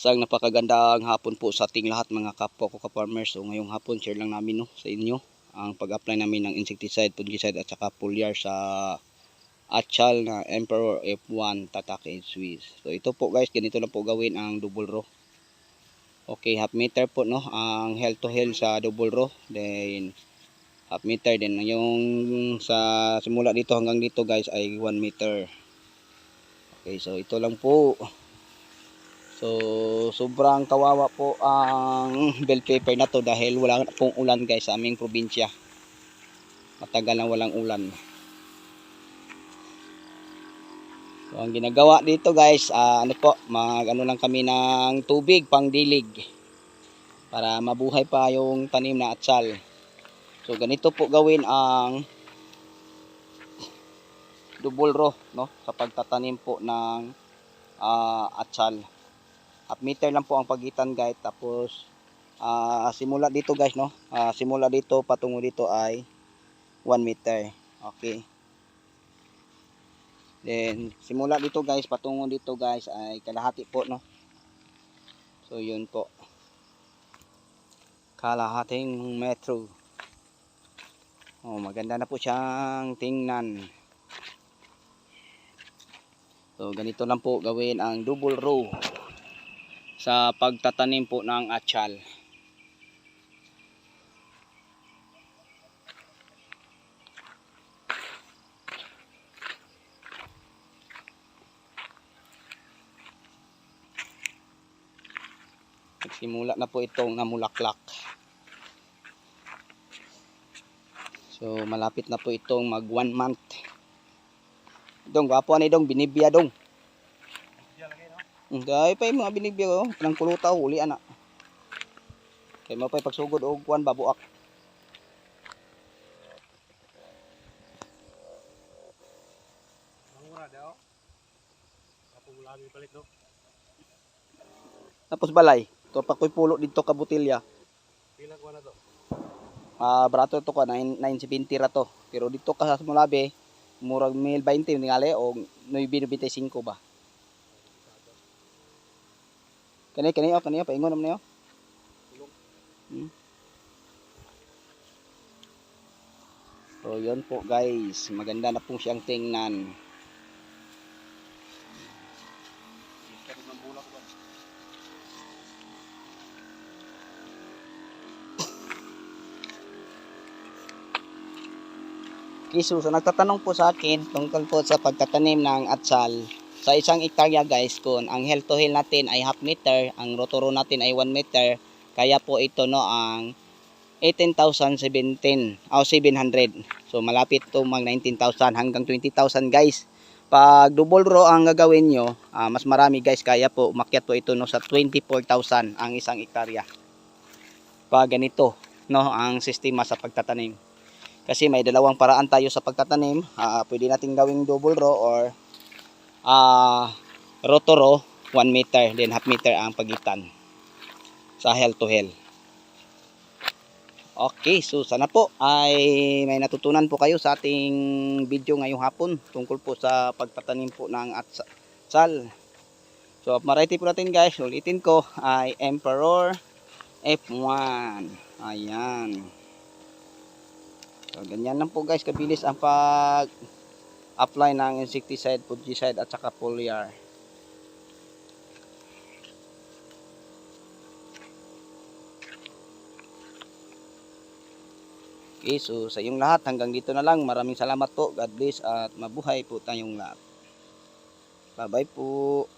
Isang napakagandang hapon po sa ating lahat mga kapwa ko ka-farmers. So ngayong hapon share lang namin no, sa inyo ang pag-apply namin ng insecticide, fungicide at saka foliar sa Achal na Emperor F1 Tatake and Swiss. So ito po guys, ganito lang po gawin ang double row. Okay, half meter po no, ang health to health sa double row. Then half meter din yung sa simula dito hanggang dito guys ay 1 meter. Okay, so ito lang po. So, sobrang kawawa po ang bell pepper na to dahil wala pong ulan guys sa aming probinsya. Matagal na walang ulan. So, ang ginagawa dito guys, ah, ano po, mag ano lang kami ng tubig pang dilig para mabuhay pa yung tanim na atsal. So, ganito po gawin ang double row no sa pagtatanim po ng ah, atsal half meter lang po ang pagitan guys. Tapos ah, simula dito guys no? Ah, simula dito patungo dito ay 1 meter. Okay. Then simula dito guys patungo dito guys ay kalahati po no? So yun po. Kalahating metro. Oh maganda na po siyang tingnan. So ganito lang po gawin ang double row sa pagtatanim po ng atsal. Nagsimula na po itong namulaklak. So malapit na po itong mag one month. Dong, gwapo ani dong, binibya dong. Dahil pa yung mga binibya ko, kanang kulutaw, huli ana. Kaya mo pa pagsugod o kuwan babuak. Mangura daw. Kapag lagi palit no. Tapos balay, to pa ko'y pulo dito ka butilya. Pila ko na to. Ah, barato to ka 9 970 ra to. Pero dito ka sa Mulabe, murag 1020 ningali o 995 ba. Kani kani oh, kani oh, paingon naman niyo. Hmm. So, yun po guys. Maganda na po siyang tingnan. Kiso, so nagtatanong po sa akin tungkol po sa pagtatanim ng atsal. Sa isang ektarya guys, kung ang health to health natin ay half meter, ang rotoro natin ay 1 meter, kaya po ito no ang 18,017 o 700. So malapit to mag 19,000 hanggang 20,000 guys. Pag double row ang gagawin nyo, ah, mas marami guys, kaya po umakyat po ito no sa 24,000 ang isang ektarya. Pag ganito, no, ang sistema sa pagtatanim. Kasi may dalawang paraan tayo sa pagtatanim. Ah, pwede nating gawing double row or ah roto row 1 meter, then half meter ang pagitan sa hell to hell. Okay, so sana po ay may natutunan po kayo sa ating video ngayong hapon tungkol po sa pagtatanim po ng atsal. So, marity po natin guys, ulitin ko ay Emperor F1. Ayan. So, ganyan lang po guys, kabilis ang pag apply ng insecticide, fungicide at saka foliar. Okay, so sa inyong lahat, hanggang dito na lang. Maraming salamat po. God bless at mabuhay po tayong lahat. Bye-bye po.